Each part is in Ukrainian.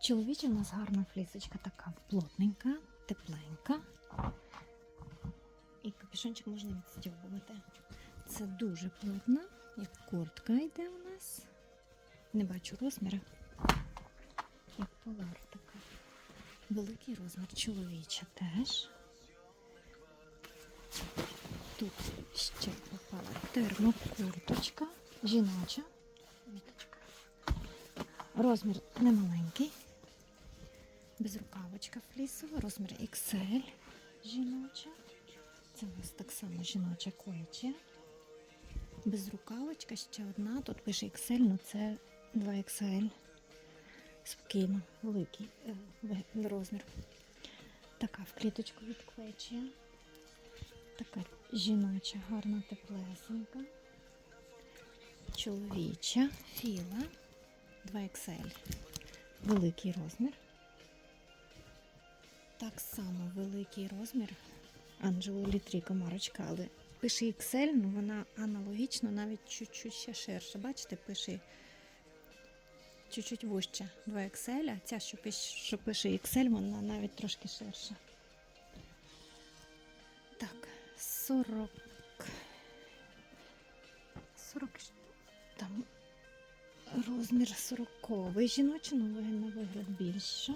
Чоловіча у нас гарна флісочка така плотненька, тепленька. І капюшончик можна відстібувати. Це дуже плотна, як куртка йде у нас. Не бачу розміру. Як полар така. Великий розмір чоловіча теж. Тут ще попала термокурточка, жіноча. Розмір немаленький. Безрукавочка флісова, розмір XL жіноча. Це у нас так само жіноча кояча. Безрукавочка ще одна. Тут пише XL, але це 2XL. Спокійно, великий е, розмір. Така в кліточку від клечія. Така жіноча, гарна теплесенька. Чоловіча філа 2XL. Великий розмір. Так само великий розмір. Анджело Літрі комарочка, але пише XL, ну вона аналогічно, навіть чуть-чуть ще ширша. Бачите, пише чуть-чуть вужче 2XL, а ця, що пише, що пише XL, вона навіть трошки ширша. Так, 40. 40. Там розмір 40 жіночий, але вигляд більше.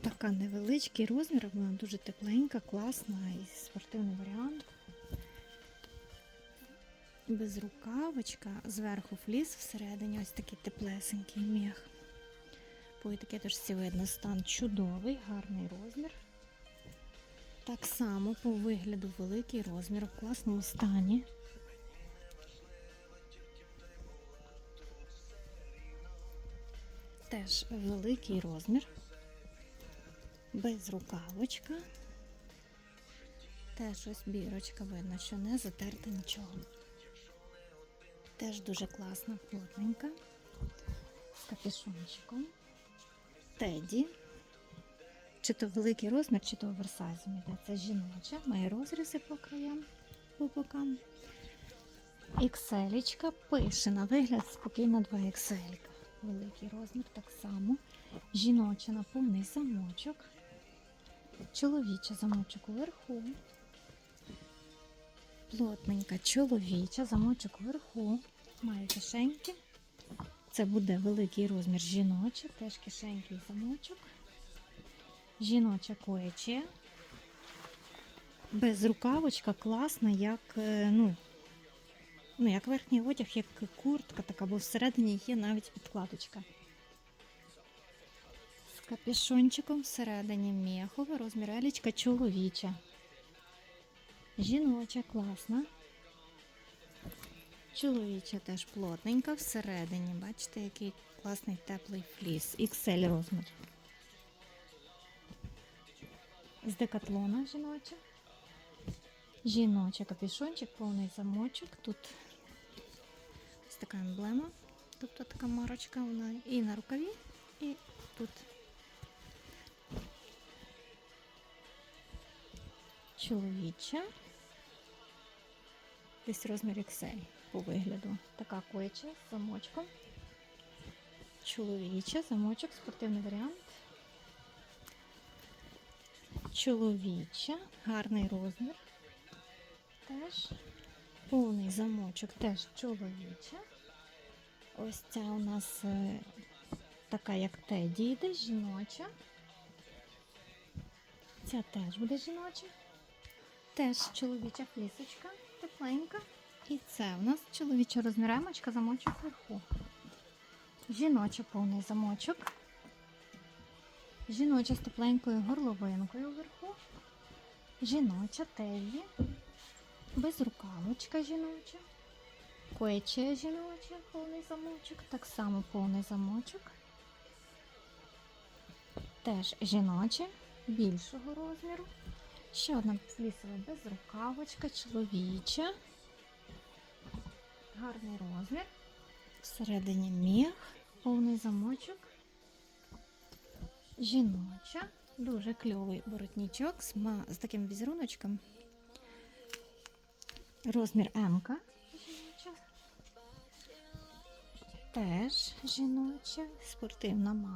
Така невеличкий розмір, вона дуже тепленька, класна і спортивний варіант. Безрукавочка, зверху фліс, всередині ось такий теплесенький міх. По етикеточці видно стан чудовий, гарний розмір. Так само по вигляду великий розмір в класному стані. Теж великий розмір. Безрукавочка. Теж ось бірочка видно, що не затерта нічого. Теж дуже класна, плотненька. З капюшончиком. Теді. Чи то великий розмір, чи то оверсайзом іде. Це жіноча, має розрізи по краям, по бокам. Ікселічка пише на вигляд спокійно 2 XL. Великий розмір так само. Жіноча на повний замочок. Чоловіча замочок уверху. Плотненька чоловіча, замочок вверху. Має кишеньки. Це буде великий розмір жіноча, теж кишенький замочок. Жіноча кояче. Безрукавочка класна, як, е, ну, ну, як верхній одяг, як куртка, така, бо всередині є навіть підкладочка. Капюшончиком всередині мехова, розмір елічка чоловіча. Жіноча класна. Чоловіча теж плотненька всередині. Бачите, який класний теплий фліс. XL розмір. З декатлона жіноча. Жіноча капюшончик, повний замочок. Тут ось така емблема. Тобто така марочка, вона і на рукаві, і тут. Чоловіча. Десь розмір XL по вигляду. Така кояча з замочком. Чоловіча, замочок, спортивний варіант. Чоловіча, гарний розмір. Теж повний замочок, теж чоловіча. Ось ця у нас е, така, як теді йде, жіноча. Ця теж буде жіноча. Теж чоловіча флісочка, тепленька. І це у нас чоловіча розміремочка, замочок вверху. Жіноча повний замочок. Жіноча з тепленькою горловинкою вверху. Жіноча теді. Безрукавочка жіноча. Коече жіноча, повний замочок. Так само повний замочок. Теж жіноче, більшого розміру. Ще одна флісова безрукавочка, чоловіча. Гарний розмір. Всередині міх, повний замочок. Жіноча. Дуже кльовий воротничок з, таким візеруночком. Розмір М. Теж жіноча, спортивна марка.